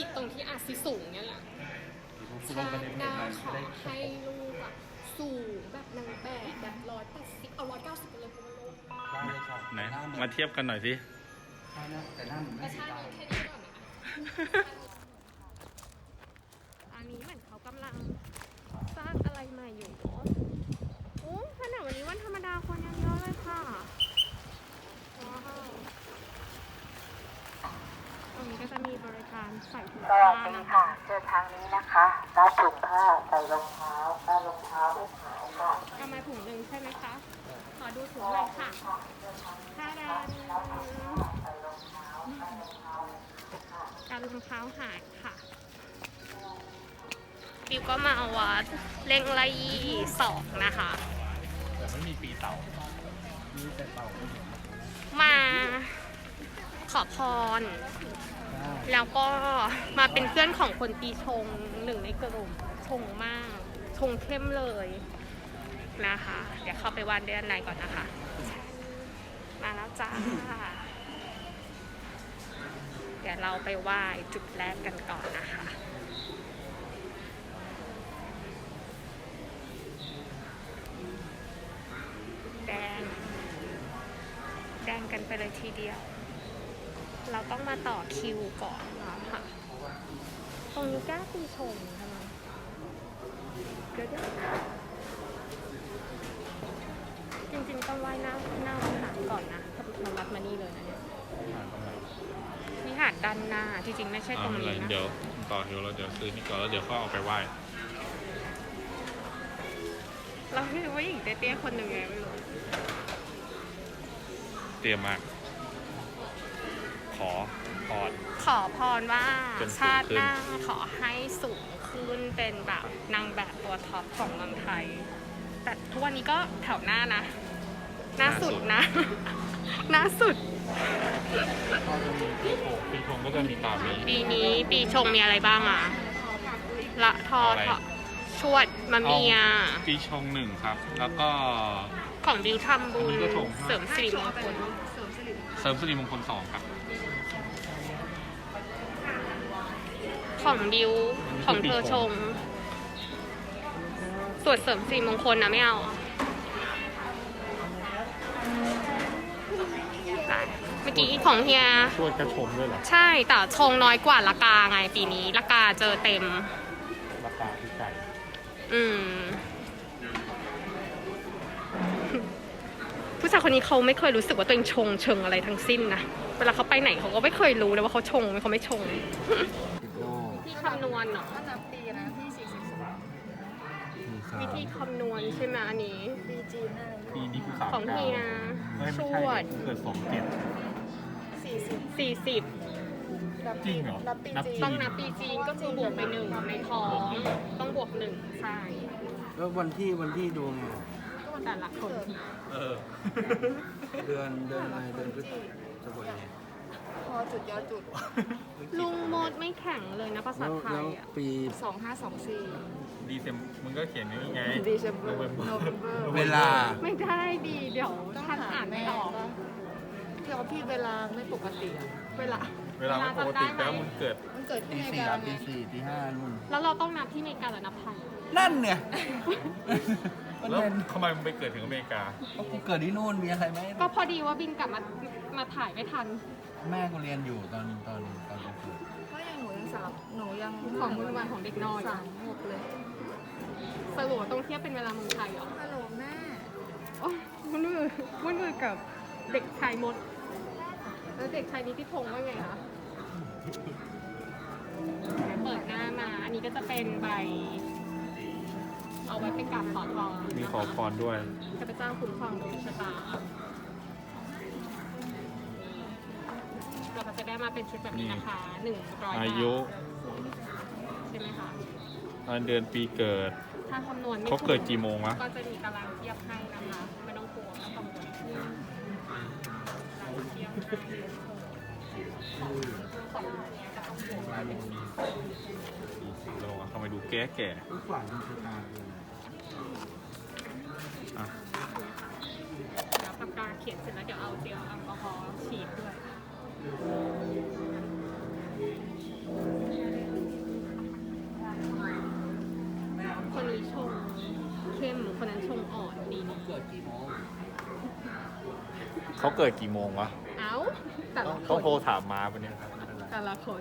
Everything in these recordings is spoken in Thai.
ผิดตรงที่อาจสิสูงเนี่ยแหละคุณชาลงไปติในหประเทศน้าไทยขอได้ให้ลูกอะสูงแบบนางแบบแบบร้อยแปดสิบเอาร้อยเก้าสิบไปเลยคุณลูกได้เลยค่ะไหนหน้เหมาเทียบกันหน่อยสิใช่นะแต่หน้าเหมือนแต่ไม่สีชาติตานี้แค่นี้ก่อนนะคะอันนี้เหมือนเขากำลังสร้างอะไรใหม่อยู่เนอะโอ้ขนาดวันนี้วันธรรมดาคนยังเยอะเลยค่ะว้าวตรงนี้ก็จะมีบริ การใส่ถุงสผ้าวัสดีนะคะ ค่ะ เจอทางนี้นะคะรับถุงผ้าใส่รองเท้าถ้ารองเท้าไม่ขายค่ะเอามาถุงหนึ่งใช่ไหมคะ ขอดูถุงหน่อยค่ะถ้าดานการรองเท้าหายค่ะ บิวก็มาวัดเล่งไรสองนะคะ แต่ไม่มีปีเต่ามีแต่เต่าไม่เห็นมาขอพร แล้วก็มาเป็นเพื่อนของคนปีชงหนึ่งในกลุ่มชงมาก ชงเข้มเลยนะคะ เดี๋ยวเข้าไปวานด้านในก่อนนะคะ มาแล้วจ้า เดี๋ยวเราไปไหว้จุดแรกกันก่อนนะคะแดง แดงกันไปเลยทีเดียว เราต้องมาต่อคิวก่อนเนาะค่ะตรงนี้แก้วปีชงทำไมเดี๋ยวเดี๋ยวจริงๆต้องไหว้หน้าหน้าวิหารก่อนนะถ้าเรารับมานี่เลยนะเนี่ยวิหารด้านหน้าจริงๆไม่ใช่ตอ่ารงไม่เป็นไรนี้นะเดี๋ยวต่อคิวเราเดี๋ยวซื้อนี่ก่อนแล้วเดี๋ยวค่อยเอาไปไหว้เราไม่รู้ว่าหญิงเตี้ยๆคนหนึ่งไงไม่รู้เตรียมมาก ขอพร ขอพรว่าจนสูงชาติหน้าขึ้นขอให้สูงขึ้นเป็นแบบนางแบบตัวท็อปของเมืองไทย แต่ทุกวันนี้ก็แถวหน้านะ หน้าสุดนะ หน้าสุด ก็จะมีปีโผปีชงก็จะมีตามนี้ ปีนี้ปีชงมีอะไรบ้างอะละทอเอาอะไร ทอชวดมะเมียอาปีชงหนึ่งครับ แล้วก็ ของบิวทำบุอันญนี้ก็ชง เสริมสิริมงคลเสริมสิริมงคลสองครับ ของบิวของเธอชงสวดเสริมสิริมงคลนะไม่เอาอะไปเมื่อกี้ของเฮียช่วยกระชมด้วยเหรอ ใช่ แต่ชงน้อยกว่าละกาไงปีนี้ละกาเจอเต็มราคาที่ไก่อืม ผู้ชายคนนี้เขาไม่เคยรู้สึกว่าตัวเองชงเชิงอะไรทั้งสิ้นนะ เวลาเขาไปไหนเขาก็ไม่เคยรู้เลยว่าเขาชงไหมเขาไม่ชงติดโลกที่ คำนวณเนาะนับปีนะที่สี่สิบสองมีสาวิมธีคำนวณใช่ไหมอันนี้ปีจีนน่าปีนี้คือสามของเฮียเอ้ยชไม่ใช่วดเกิดสองเจ็ดสี่สิบสี่สิบนับจริงเหรอนับปีนับจีนต้องนับปีจีนก็คือบวกไปหนึ่งในท้อง ต้องบวกหนึ่งใช่แล้ววันที่วันที่ดูไงแต่ละคนเออ เดือนเดือนอะไรเดือนพฤศจิกายนพ อจุดยอดจุด ลุงโมดไม่แข็งเลยนะภาษาแล้วไทแล้ยวอะปี สองห้าสองสี่ดีเซมมึงก็เขียนอย่างนี้ไง ดีเซมเบอร์ November โนเวมเบอร์เวลา ไม่ได้ดีเดี๋ยวต้องท่านหาอ่านไม่แม่ออกปะที่เขาพี่เวลาไม่ปกติอะเวลา เวลาไม่ปกติจำได้ไหม แล้วมึงเกิด มันเกิดที่ตีอเมริสี่กาอะไงตีสี่ตีห้านู่นแล้วเราต้องนับที่อเมริกาหรือนับไทยนั่นเนี่ยประแล้วเด็นทำไมมึงไปเกิดถึงอเมริกาก็กูเกิดที่นู่นมีอะไรไหมก็พอดีว่าบินกลับมามาถ่ายไม่ทัน แม่กูเรียนอยู่ตอนตอนตอนกูเกิดเพราะอย่างหนูยังสามหนูยังของมื้อวันของเด็กน้อยสามหกเลยสรุปว่าต้องเทียบเป็นเวลาเมืองไทยเหรอฮัลโหลแม่โอ้ยมันมือมันมือกับเด็กชายมด แล้วเด็กชายนิติพงษ์ว่าไงคะเปิดหน้ามา อันนี้ก็จะเป็นใบ เอาไว้ไปกราบขอพรมีขอพรด้วยข้าพเจ้าคุ้มครองดวงชะตา มาเป็นชุดแบบนี้นะคะหนึ่งร้อยบาทอายุ ใช่ไหมคะวันเดือนปีเกิด ถ้าคำนวณไม่เขาเกิดกี่โมงวะ ก็จะมีตารางเทียบให้นะคะไม่ต้องกลัวไม่ต้องกังวลตารางเทียบให้ของของเนี้ยจะต้องบวกมาเป็นสี่เราอะเข้ามาดูแก่แก่ลูกฝันชะตาเลยอะแล้วปากกาเขียนเสร็จแล้วเดี๋ยวเอาเจลแอลกอฮอล์ฉีดด้วย คนนี้ชงเข้มคนนั้นชงอ่อนดีเกิดกี่โมงเขาเกิดกี่โมงวะเอ้าแต่เขาโทรถามมาปะเนี่ยแต่ละคน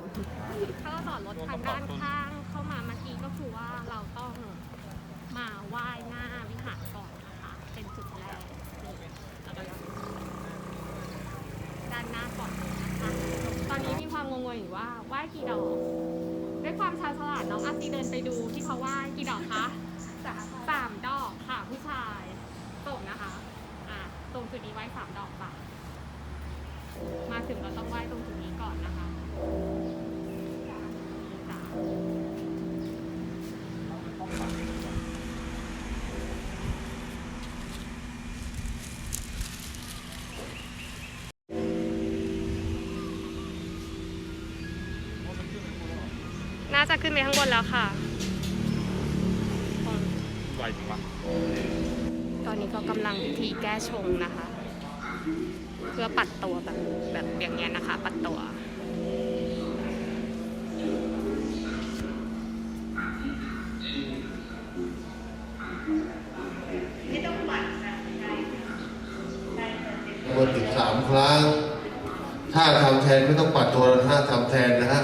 ถ้าเราจอดรถทางด้านข้างเข้ามาเมื่อกี้ก็คือว่าเราต้องมาไหว้หน้าวิหารก่อนนะคะ เป็นจุดแรกด้านหน้าก่อน งงๆอยู่ว่าไหว้กี่ดอก ด้วยความชาญฉลาดน้องอาร์ตีเดินไปดูที่เขาไหว้กี่ดอกคะสามดอกค่ะผู้ชายตรงนะคะ อะตรงจุดนี้ไหว้สามดอกป่ะมาถึงเราต้องไหว้ตรงจุดนี้ก่อนนะคะจ้ะ น่าจะขึ้นไปข้างบนแล้วค่ะ ไวจริงวะตอนนี้ก็กำลังพิธีแก้ชงนะคะ เพื่อปัดตัวแบบแบบอย่างเงี้ยนะคะ ปัดตัว วนถึงสามครั้ง ถ้าทำแทนไม่ต้องปัดตัวนะฮะทำแทนนะฮะ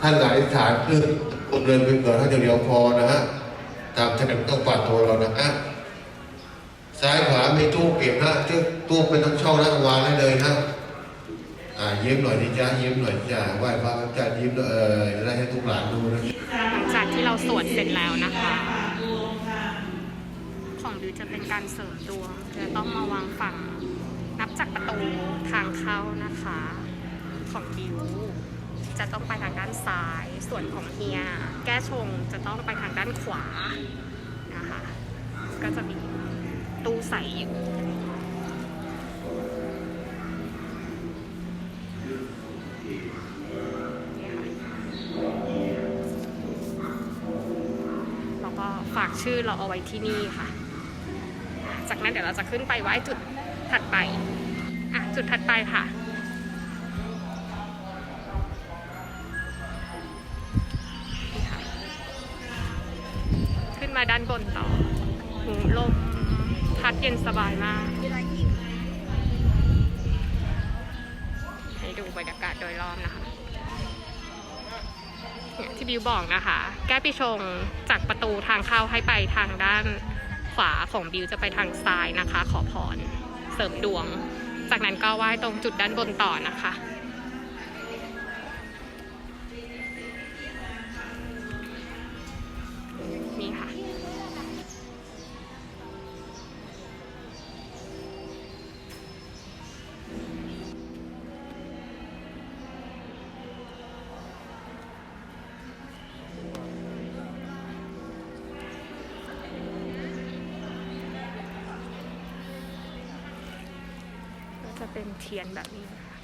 ท่านอธิษฐานขึ้นคนเดินไปเกิดท่านอย่างเดียวพอนะฮะทำแทนไม่ต้องปัดตัวเรานะฮะซ้ายขวามีตู้เก็บนะที่ตู้เป็นต้องช่องนะวางได้เลยนะอ่ายิ้มหน่อยดิจ้ายิ้มหน่อยจ้าไหว้พระจ้ายิ้มหน่อยเออจะได้ให้ทุกหลานดูนะหลังจากที่เราสวดเสร็จแล้วนะคะ ของบิวจะเป็นการเสริมดวงจะต้องมาวางฝั่งนับจากประตูทางเข้านะคะ ของบิว จะต้องไปทางด้านซ้าย ส่วนของเฮีย แก้ชงจะต้องไปทางด้านขวานะคะ ก็จะมีตู้ใส่อยู่นี่ค่ะแล้วก็ฝากชื่อเราเอาไว้ที่นี่ค่ะ จากนั้นเดี๋ยวเราจะขึ้นไปไหว้จุดถัดไป อะ จุดถัดไปค่ะ บนต่อหูลมพัดเย็นสบายมาก ให้ดูบรรยากาศโดยรอบนะคะเนี่ยที่บิวบอกนะคะ แก้ปีชงจากประตูทางเข้าให้ไปทางด้านขวาของบิวจะไปทางซ้ายนะคะ ขอพรเสริมดวง จากนั้นก็ไหว้ตรงจุดด้านบนต่อนะคะ เป็นเทียนแบบนี้นะคะ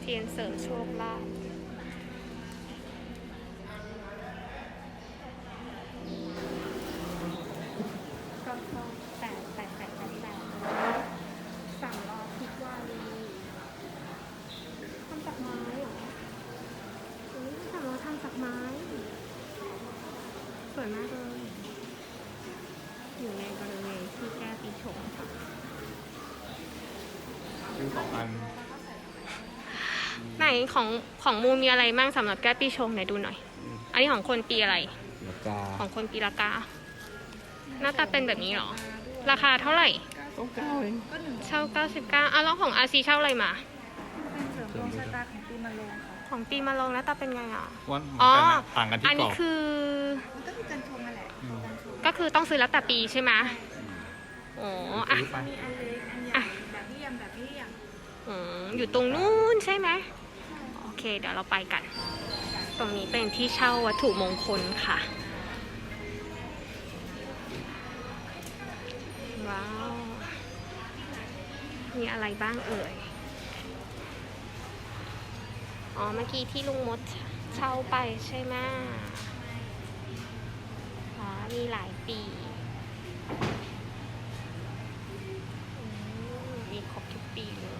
เทียนเสริมโชคลาภก็ก็แปดแปดแปดแปดแปดสั่งรอทุกวันทำจากไม้เหรอสั่งรอทำจากไม้สวยมากเลย อยู่ในบริเวณที่แก้ปีชงค่ะซื้อสองอันไหนของของมูมีอะไรบ้างสำหรับแก้ปีชงไหนดูหน่อย อันนี้ของคนปีอะไร แล้วก็ของคนปีละกา หน้าตาเป็นแบบนี้เหรอ ราคาเท่าไหร่ก็เก้าเองเช่า99อะแล้วของอาซีเช่าอะไรมา เป็นเสริมดวงชะตาของปีมะโรงค่ะของปีมาลงหน้าตาเป็นไงอะวันอ๋อ ต่างกันที่อันกรนี้อบคือมันก็คือการชงนั่นแหละ ก็คือต้องซื้อแล้วแต่ปีใช่ไหมอ๋ออะซื้อไปมีอันเล็กอันใหญ่อะแบบเลี่ยมแบบเลี่ยมอืมอยู่ตรงนู้นใช่ไหมโอเค เดี๋ยวเราไปกัน ตรงนี้เป็นที่เช่าวัตถุมงคลค่ะ ว้าว มีอะไรบ้างเอ่ย อ๋อ เมื่อกี้ที่ลุงมดเช่าไปใช่ไหมอ๋อ มีหลายปีมีครบทุกปีเลย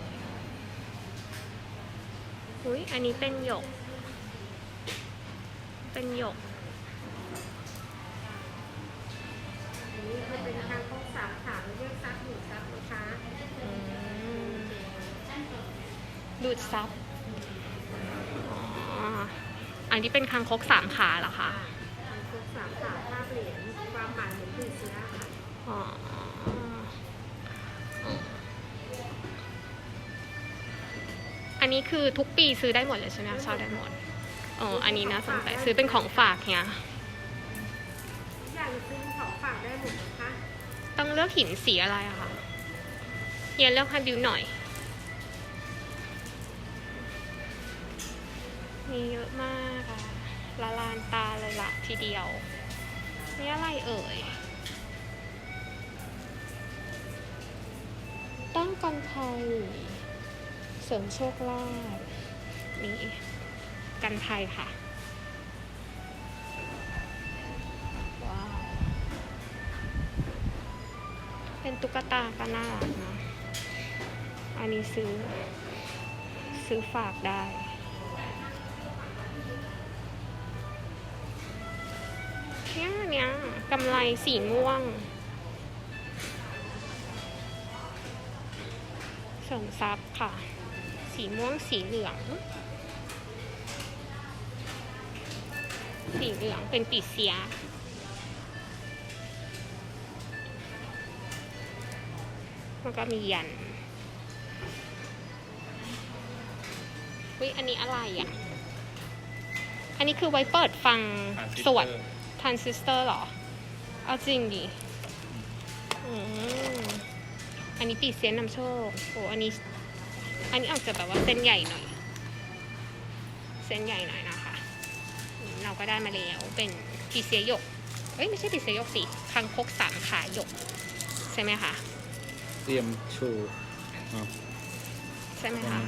อุ้ยอันนี้เป็นหยก เป็นหยกนี้เป็นทางขอสามสาเรียกซับดูดซับนะคะดูดซับอันนี้เป็นคางคกสามขาเหรอคะ อ๋ออันนี้คือทุกปีซื้อได้หมดเลยใช่ไหมคะเช่าได้หมดอ๋ออันนี้น่าสนใจซื้อเป็นของฝากเนี่ยอยากจะซื้อของฝากได้หมดนะคะ ต้องเลือกหินสีอะไรอะคะเฮียเลือกให้บิวหน่อยมีเยอะมากอะละลานตาเลยละทีเดียว นี่อะไรเอ่ย กันภัย เสริมโชคลาภนี่กันภัยค่ะว้าวเป็นตุ๊กตาก็น่ารักนะอันนี้ซื้อ ซื้อฝากได้เนี่ยเนี่ยกำไรสีม่วง สริมทรัพย์ค่ะ สีม่วงสีเหลือง สีเหลืองเป็นปีเสีย แล้วก็มียันวิอันนี้อะไรอะ อันนี้คือไว้เปิดฟังสวดทรานซิสเตอร์เหรอ เอาจริงดิ อืม อันนี้ปีเซียนนำโชคโอ้อันนี้ อันนี้ออกจะแบบว่าเส้นใหญ่หน่อย เส้นใหญ่หน่อยนะคะอืมเราก็ได้มาแล้วเป็นปีเซียหยกเอ้ยไม่ใช่ปีเซียหยกสิคังคกสามขาหยก ใช่ไหมคะเตรียมโชว์ใช่ไหมคะ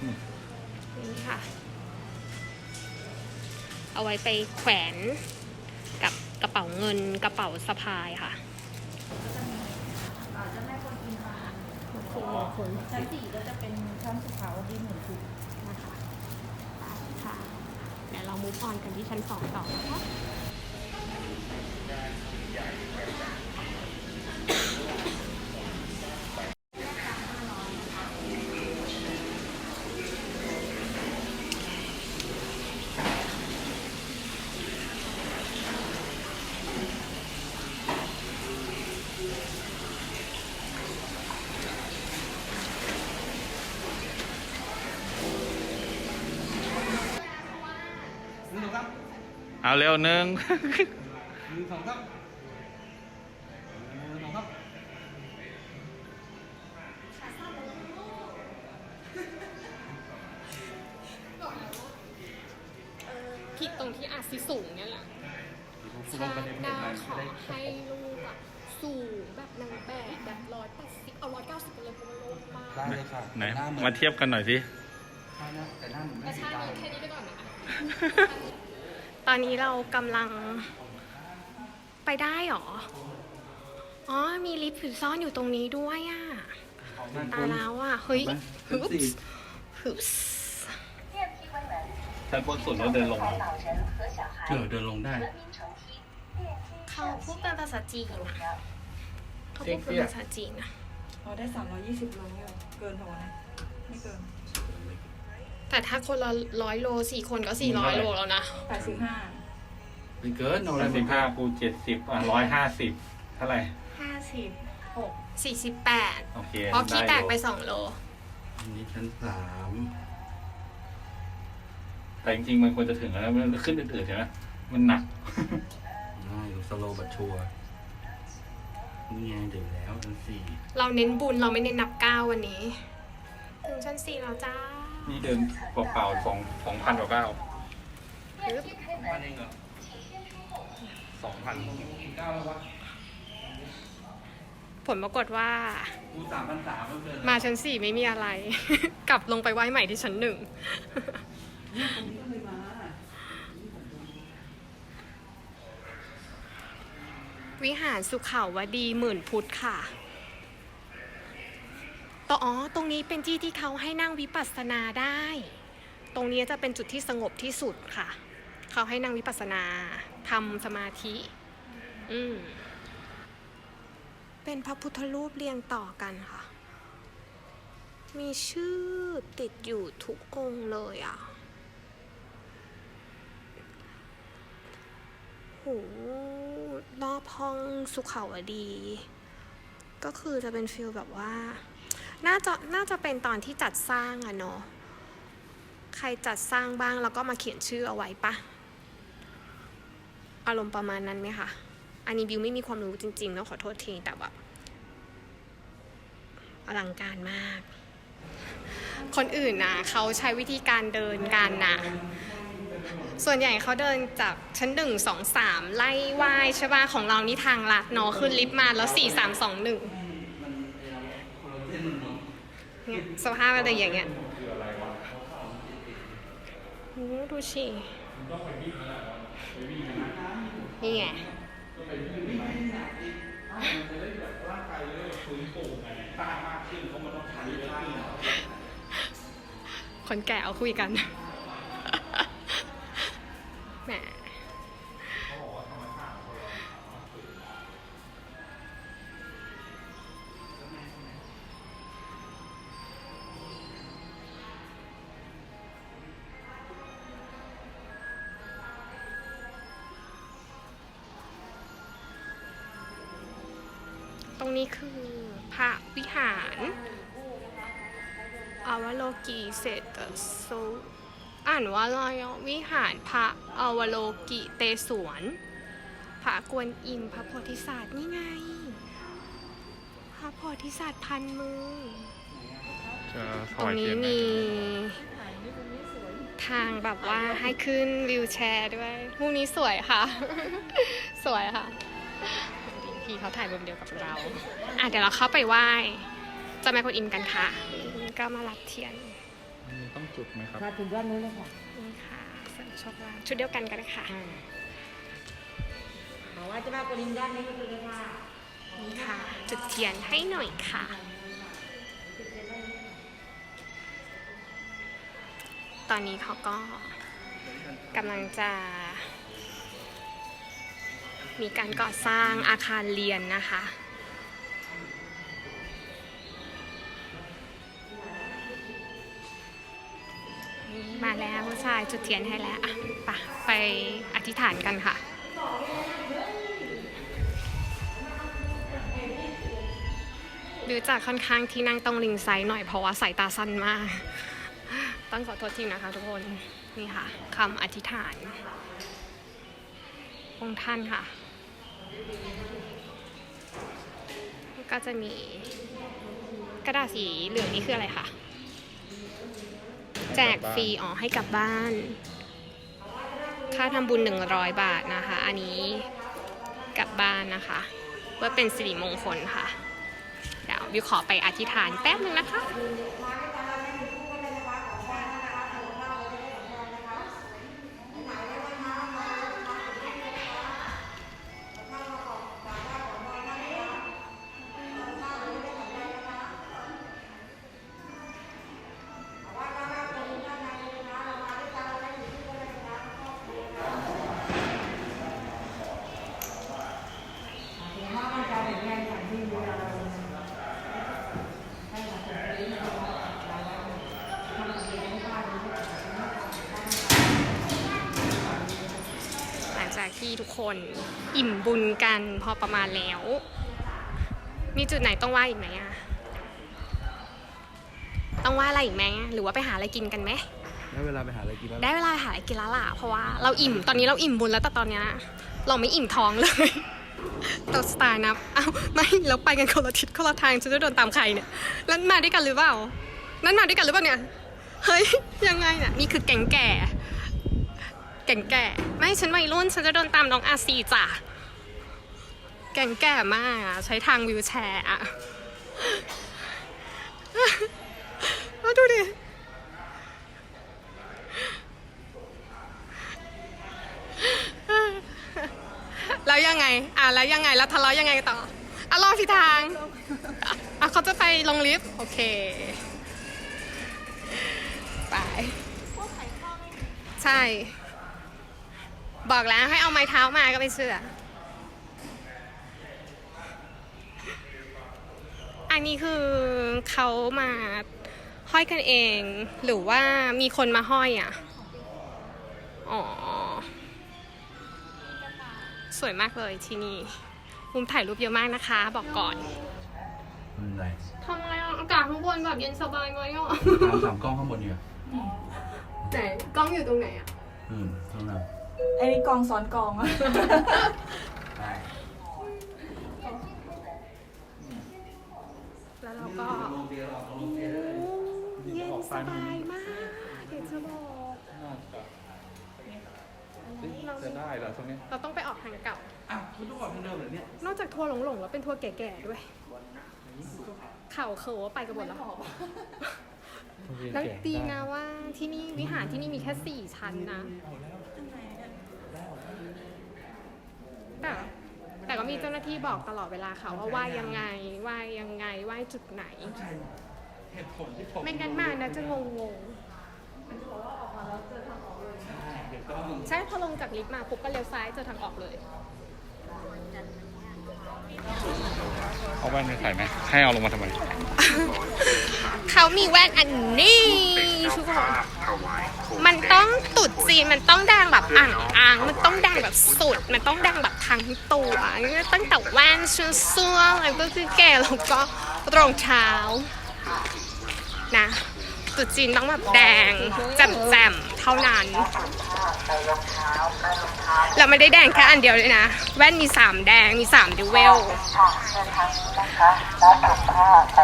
อืมนี่ค่ะ เอาไว้ไปแขวนกับกระเป๋าเงินกระเป๋าสะพายค่ะ เจ้าแม่คนอินทรา โอเคคนชั้นสี่ก็จะเป็นชั้นสุขาวดีเหมือนถูกนะคะค่ะเดี๋ยวเรามุฟออนกันที่ชั้นสองต่อนะคะ เอาเร็วหนึ่งที่ตรงที่อาซิสูงเนี่ยแหละชาติหน้าขอให้ลูกอะสูงแบบนางแบบแบบร้อยแปดสิบเอาร้อยเก้าสิบไปเลยเพราะว่าโลกมากได้เลยค่ะไหนแต่าหอนมาเทียบกันหน่อยสิใช่นะแต่หน้าเหมือนแต่ไม่สีชาติตานี้แค่นี้ไปก่อนนะ ตอนนี้เรากำลังไปได้หรอ อ๋อ มีลิฟต์ซ่อนอยู่ตรงนี้ด้วยอะ ตาแล้วอะ เฮ้ยฮึบฮึบชั้นบนสุดแล้วเดินลง เออเดินลงได้ เขาพูดเป็นภาษาจีนนะเขาพูดเป็นภาษาจีนนะเราได้สามร้อยยี่สิบโลเกินหัวนะ ไม่เกิน แต่ถ้าคนละร้อยโลสี่คนก็สี่ร้อยโลแล้วนะ85เป็นเกินเอาอะไรร้อยสิบห้าคูเจ็ดสิบอะร้อยห้าสิบเท่าไหร่56สี่สิบแปดโอเคเพราะขี้แตกไปด้อยู่สองโล อันนี้ชั้นสามแต่จริงๆ มันควรจะถึงแล้วนะมันขึ้นอื่นๆใช่ไหมมันหนัก ง่ายสโลบัตชัวร์นี่ไงถึงแล้วชั้นสี่เราเน้นบุญเราไม่เน้นนับก้าววันนี้ ถึงชั้นสี่แล้วจ้า นี่เดินเปล่าๆสองสองพันกว่าเก้าฮึบพันเองเหรอสองพันเก้าแล้ววะผลปรากฏว่า กูสามพันสามแล้วเดินมาชั้นสี่ไม่มีอะไร กลับลงไปไหว้ใหม่ที่ชั้นหนึ่ง วิหารสุขาวดีหมื่นพุทธค่ะ ต่ออ๋อตรงนี้เป็นที่ที่เขาให้นั่งวิปัสสนาได้ ตรงนี้จะเป็นจุดที่สงบที่สุดค่ะ เขาให้นั่งวิปัสสนาทำสมาธิ อืมเป็นพระพุทธรูปเรียงต่อกันค่ะ มีชื่อติดอยู่ทุกองเลยอะโหรอบห้องสุขาวดี ก็คือจะเป็นฟิลแบบว่า น่าจะน่าจะเป็นตอนที่จัดสร้างอะเนาะใครจัดสร้างบ้างแล้วก็มาเขียนชื่อเอาไว้ปะอารมณ์ประมาณนั้นไหมคะอันนี้บิวไม่มีความรู้จริงๆต้องขอโทษทีแต่แบบอลังการมาก คนอื่นนะเขาใช้วิธีการเดินกันนะส่วนใหญ่เขาเดินจากชั้นหนึ่งสองสามไล่ไหว้ใช่ป่ะของเรานี่ทางลัดเนาะขึ้นลิฟต์มาแล้วสี่สามสองหนึ่ง สภาพอะไรอย่างเงี้ยดูสินี่ไงคนแก่เอาคุยกัน คือพระวิหารอาวโลกีเศรษฐโซอ่านว่าอะไรอะวิหารพระอาวโลกิเตสวนพระกวนอิมพระโพธิสัตว์นี่ไง พระโพธิสัตว์พันมือตรงนี้มมีทางแบบว่าให้ขึ้นวิวแชร์ด้วยมุมนี้สวยค่ะ สวยค่ะ ดีพี่เขาถ่ายมุมเดียวกับเรา อะเดี๋ยวเราเข้าไปไหว้เจ้าแม่กวนอิมกันค่ะก็มารับเทียนมีต้องจุดไหมครับ มาถึงด้านนู้นเลยค่ะนี่ค่ะเสริมโชคลาภชุดเดียวกันกันค่ะบอกว่าจะมากรินด้านนี้ก็คือเลยค่ะนี่ค่ะ จุดเทียนให้หน่อยค่ะ ตอนนี้เขาก็กำลังจะ มีการก่อสร้างอาคารเรียนนะคะ มาแล้วผู้ชายจุดเทียนให้แล้วอะไปไปอธิษฐานกันค่ะหรือจะค่อนข้างที่นั่งต้องลิงไซด์หน่อยเพราะว่าสายตาสั้นมาก ต้องขอโทษทีนะคะทุกคน นี่ค่ะคำอธิษฐานองค์ท่านค่ะ ก็จะมีกระดาษสีเหลืองนี่คืออะไรคะ แจกฟรีอ๋อให้กลับบ้าน ค่าทำบุญ 100 บาทนะคะ อันนี้กลับบ้านนะคะเพื่อเป็นสิริมงคลค่ะ เดี๋ยววิวขอไปอธิษฐานแป๊บหนึ่งนะคะ อประมาณแล้ว มีจุดไหนต้องไหว้อีกไหมอะต้องไหว้อะไรอีกไหมหรือว่าไปหาอะไรกินกันไหมได้เวลาไปหาอะไรกินแล้วได้เวลาหาอะไรกินแล้วล่ะเพราะว่าเราอิ่มตอนนี้เราอิ่มบุญแล้วแต่ตอนเนี้ยเราไม่อิ่มท้องเลยตัวสไตล์นะเอ้าไม่เราไปกันคนละทิศคนละทางจะจะโดนตามใครเนี่ยแล้วมาด้วยกันหรือเปล่านั่นมาด้วยกันหรือเปล่าเนี่ยเฮ้ยยังไงเนี่ยนี่คือแก่งแก่แก่งแก่ไม่ฉันวัยรุ่นฉันจะโดนตามน้องอาซีจ้ะ แก่งแก่มากอะใช้ทางวิวแชร์อะมาดูดิแล้วยังไง อะแล้วยังไง แล้วทะเลาะยังไงต่อ อะรอผิดทาง อะเขาจะไปลงลิฟต์ โอเค ไป ใช่ บอกแล้วให้เอาไม้เท้ามาก็ไม่เชื่อ อันนี้คือเขามาห้อยกันเอง หรือว่ามีคนมาห้อยอะ อ๋อ สวยมากเลยที่นี่มุมถ่ายรูปเยอะมากนะคะ บอกก่อนมันอะไรทำไงอะอากาศข้างบนแบบเย็นสบายไหมอะตามสามกล้องข้างบนเนี่ยไหนกล้องอยู่ตรงไหนอะ อืมตรงนั้นไอ้นี่กองซ้อนกองอะใช่ แล้ว เราก็เย็นสบายมากเดี๋ยวจะบอกจะได้เหรอตรงนี้เราต้องไปออกทางเก่าอ้าวคุณต้องออกทางเดิมเหรอเนี่ยนอกจากทัวร์หลงๆแล้วเป็นทัวร์แก่ๆด้วยเข่าเขิวไปกันหมดแล้วแล้วดีนะว่าที่นี่วิหารที่นี่มีแค่สี่ชั้นนะแต่แต่ก็ มีเจ้าหน้าที่บอกตลอดเวลาค่ะว่าไหว้ยังไงไหว้ยังไงไหว้จุดไหนเหตุผลที่ผมไม่งั้นมานะจะงงงใช่พอลงจากลิฟต์มาปุ๊บก็เลี้ยวซ้ายเจอทางออกเลย เอาแว่นไปใส่ไหมให้เอาลงมาทำไม เขามีแว่นอันนี้ทุกคน มันต้องตุดจีนมันต้องแดงแบบอ่างอ่างมันต้องแดงแบบสุด มันต้องแดงแบบทั้งตัวตั้งแต่แว่นเสื้อเสื้ออะไรก็คือแก่แล้วก็รองเท้านะตุดจีนต้องแบบแดงแจ่มๆเท่านั้นเราไม่ได้แดงแค่อันเดียวเลยนะ แว่นมีสามแดงมีสามดิวเวล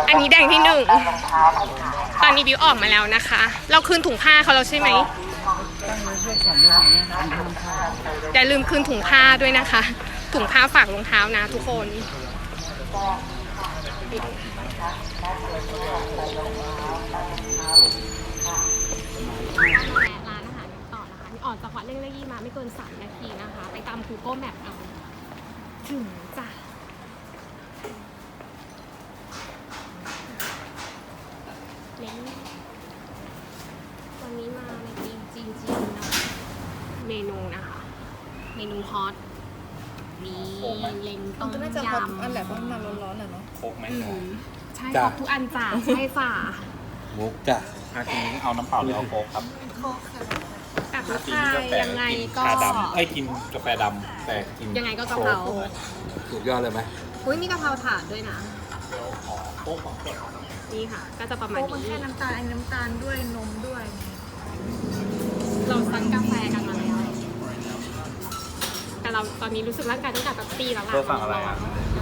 อันนี้แดงที่หนึ่ง ตอนนี้บิวออกมาแล้วนะคะ เราคืนถุงผ้าเขาแล้วใช่ไหมอย่าลืมคืนถุงผ้าด้วยนะคะ ถุงผ้าฝากรองเท้านะทุกคนร้านอาหารต่อนะคะนี่ออกจากวัดเล่งเล่ยี่มาไม่เกิน 3 นาทีนะคะ ไปตาม Google Map เอาถึงจ้ะ เล้งวันนี้มาในจีนจีนจีนนะเมนูนะคะ เมนูฮอตมีเล้งต้มก็น่าจะยฮอตอันแหละเพราะมันมาร้อนๆอะเนาะโคกไหมำอืมใช่จ้ะครบทุกอันจ้ะใช่จ้ะมุกจ้ะอาทีนี้เอาน้ำเปล่าหรือเอาโคกครับกับลูกชายยังไงก็ ชาดำไอ้ยกินกาแฟดำแต่กินยังไงก็กะเพราสุดยอดเลยไหมอุ้ยมีกะเพราถาดด้วยนะ โคกของเปรี้ยวนี่ค่ะ ก็จะประมาณโอ้มันนี้แค่น้ำตาลอันน้ำตาลด้วยนมด้วย เราสั่งกาแฟกันมา แล้วแต่เราตอนนี้รู้สึกร่างกายต้องการแบบตีแล้วล่ะเธอสั่งอะไรอะ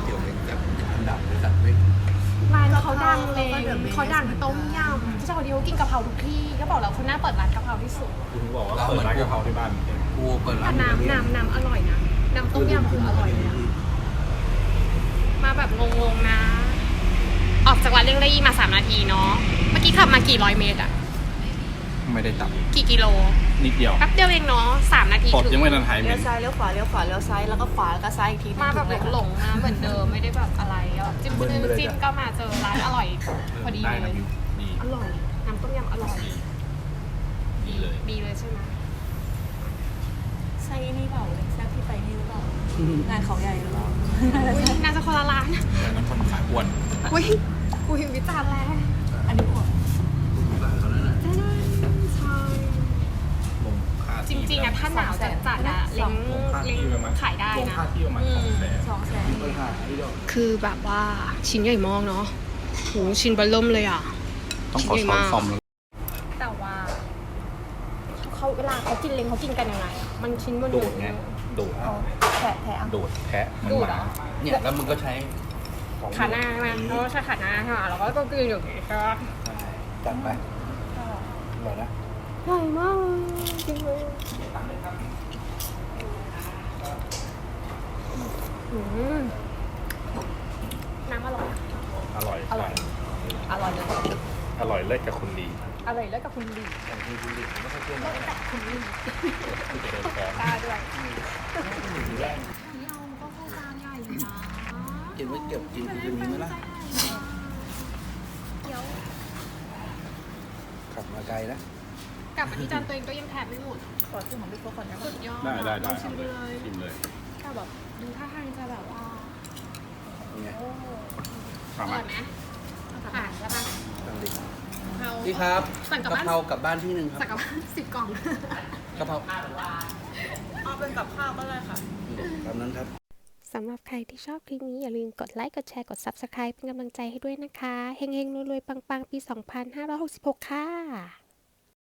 เกี่ยวกับแบบอันดับหรือสัตว์เล็กร้านเขาดังเลยเขาดังต้มยำที่เจ้าคนนี้เขากินกะเพราทุกที่ก็บอกแล้วเขาหน้าเปิดร้านกะเพราที่สุดคุณบอกว่าเปิดร้านกะเพราที่บ้านกูเปิดร้าแต่นน้ำน้ำน้ำอร่อยนะน้ำต้มยำคืออร่อยเลยอะมาแบบงงๆนะ ออกจากวัดเรื่องได้ยี่มาสามนาทีเนาะเมื่อกี้ขับมากี่ร้อยเมตรอะไม่ได้ตับกี่กิโล นิดเดียวแป๊บเดียวเองเนาะสามนาทีปดถึงยังไม่ทันหายเหม็เลี้ยวนซ้ายเลี้ยวขวาเลี้ยวขวาเลี้ยวซ้ายแล้วก็ขวาแล้วก็ซ้ายอีกทีมาแบบหลงๆนะเหมือนเดิมไม่ได้แบบอะไรอะจิ้มจิ้มจิ้มก็มาเจอร้านอร่อยพอดีได้เลนะย บิวดีอร่อย น้ำต้มยำอร่อย ดีเลย ดีเลยใช่ไหมใช่นี่เปล่าแซ่บที่ไปนี่หรือเปล่างานเขาใหญ่หรือเปล่าอุ้ยน่าจะคนละร้านแต่นั้นคนขายอ้วน อุ้ยอุ้ยวิจารณ์แรงอันนี้อ้วน ใช่ ลงค่า จริงๆอะถ้าหนาวจัดจัดๆอะเล้งลงค่าเล้งที่ประมาณขายได้ลงนะ ค่าที่ประมาณสองแสนสองแสนคือแบบว่าชิ้นใหญ่มากเนาะโหชิ้นเบลเริ่มเลยอะ ต้องขอช้อนซ่อมแล้วแต่ว่าเขาเวลาเขากินเล้งเขากินกันยังไงอะมันชิ้นบนดูดไงดูดเอาแผลแผลเอาดูดแทะเหมันดูหดเหรมาอ เนี่ยแล้วมึงก็ใช้ของขาหน้าใช่ไหมเขาใช้ขาหน้าใช่ไหมแล้วก็ก็กลืนอยู่อย่างนี้ใช่ปะจัดไปอร่อยนะ ใหญ่มากเลยจริงเลยอืมน้ำอร่อยอะอร่อย อร่อย อร่อยเลยอร่อยเลิศกับคุณดีอร่อยแล้วกับคุณดีแต่ที่คุณดีไม่ค่อยเชื่อเลิศกับคุณดีที่จะโดนฟ้องตาด้วยเราก็เข้าจานใหญ่อยู่นะกินไว้เก็บกินกูจะมีไหมล่ะเดี๋ยวขับมาไกลนะ กลับมาที่จานตัวเองก็ยังแทบไม่หมดขอชื่อของพี่โฟก่อนนะสุดยอดได้ได้ได้ลองชิมดูเลยชิมเลยแต่แบบดูท่าทางจะแบบว่านี่ไงโอ้ฟังไหมเปิดไหมผ่านใช่ปะตั้งดิเราพี่ครับสั่งกลับกะบ้านเพรากลับบ้านที่หนึ่งคสั่รับงกลับบ้านสิบกล่อง กะเพราเอาเป็นกับข้าวก็ได้ค่ะ ตามนั้นครับ สำหรับใครที่ชอบคลิปนี้อย่าลืมกดไลค์ กดแชร์ กด Subscribe เป็นกำลังใจให้ด้วยนะคะ เฮงๆรวยๆ ปังๆ ปี 2566 ค่ะ